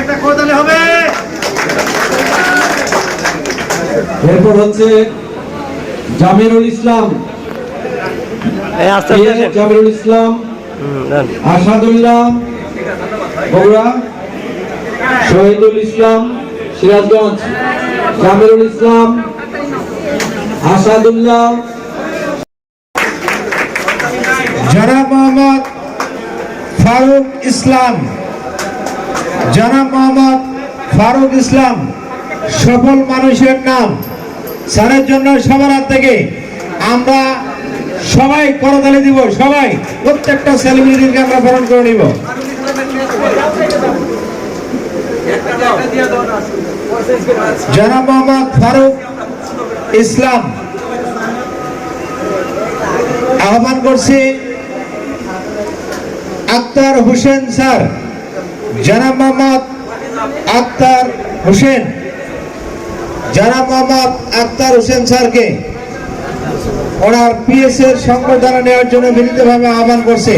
একটা কোদালে হবে। এরপর হচ্ছে জামিরুল ইসলাম। জামিরুল ইসলাম। আসাদুল্লাহ বগুড়া শহীদুল ইসলাম সিরাজগঞ্জ জামিরুল ইসলাম আসাদুল্লাহ জনাব মোহাম্মদ ফারুক ইসলাম। জনাব মোহাম্মদ ফারুক ইসলাম, সফল মানুষের নাম। স্যারের জন্য সবার হাত থেকে আমরা সবাই করতালি দিব, সবাই। প্রত্যেকটা সেলিব্রিটিকে আমরা বরণ করে নিব। জনাব মোহাম্মদ ফারুক ইসলাম, আহ্বান করছি আক্তার হোসেন স্যার জানা মোহাম্মদ আক্তার হোসেন জানা মোহাম্মদ আক্তার হোসেন স্যারকে ওনার পিএস এর সংবর্ধনা নেওয়ার জন্য মিলিতভাবে আহ্বান করছে